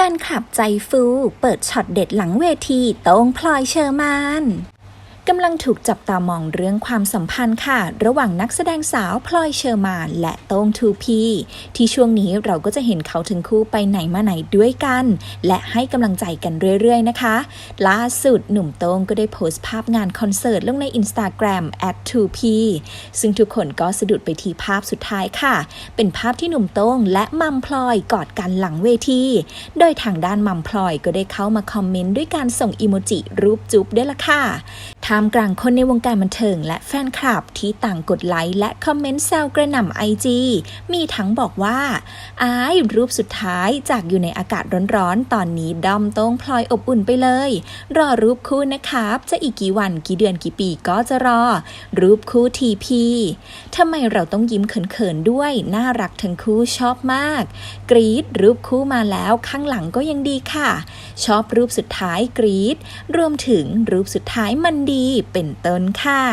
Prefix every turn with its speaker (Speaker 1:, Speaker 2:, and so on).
Speaker 1: ฟนคลับใจฟู เปิดช็อตเด็ดหลังเวทีโต้งพลอยเชอร์มาน กำลังถูกจับตามองเรื่องความสัมพันธ์ค่ะ ระหว่างนักแสดงสาวพลอยเชอร์มานและโต้งทูพีที่ช่วงนี้เราก็จะเห็นเขาถึงคู่ไปไหนมาไหนด้วยกัน และให้กำลังใจกันเรื่อย ๆ นะคะ ล่าสุดหนุ่มโต้งก็ได้โพสต์ภาพงานคอนเสิร์ตลงใน Instagram at 2p ซึ่งทุกคนก็สะดุดไปที่ภาพสุดท้ายค่ะ เป็นภาพที่หนุ่มโต้งและมัมพลอยกอดกันหลังเวที โดยทางด้านมัมพลอยก็ได้เข้ามาคอมเมนต์ด้วยการส่งอีโมจิรูปจุ๊บด้วยล่ะค่ะ ท่ามกลางคนในวงการบันเทิงและแฟนคลับที่ต่างกดไลค์และคอมเมนต์แซวกระหน่ำไอจีมีทั้งบอกว่าอายรูปสุดท้ายจากอยู่ในอากาศร้อนๆ ตอนนี้ดอมโต้งพลอยอบอุ่นไปเลย รอรูปคู่นะครับ จะอีกกี่วันกี่เดือนกี่ปีก็จะรอ รูปคู่ทีพีทำไมเราต้องยิ้มเขินๆด้วย น่ารักทั้งคู่ชอบมาก กรีดรูปคู่มาแล้วข้างหลังก็ยังดีค่ะ ชอบรูปสุดท้ายกรีดรวมถึงรูปสุดท้ายมันดีเป็นต้นค่ะ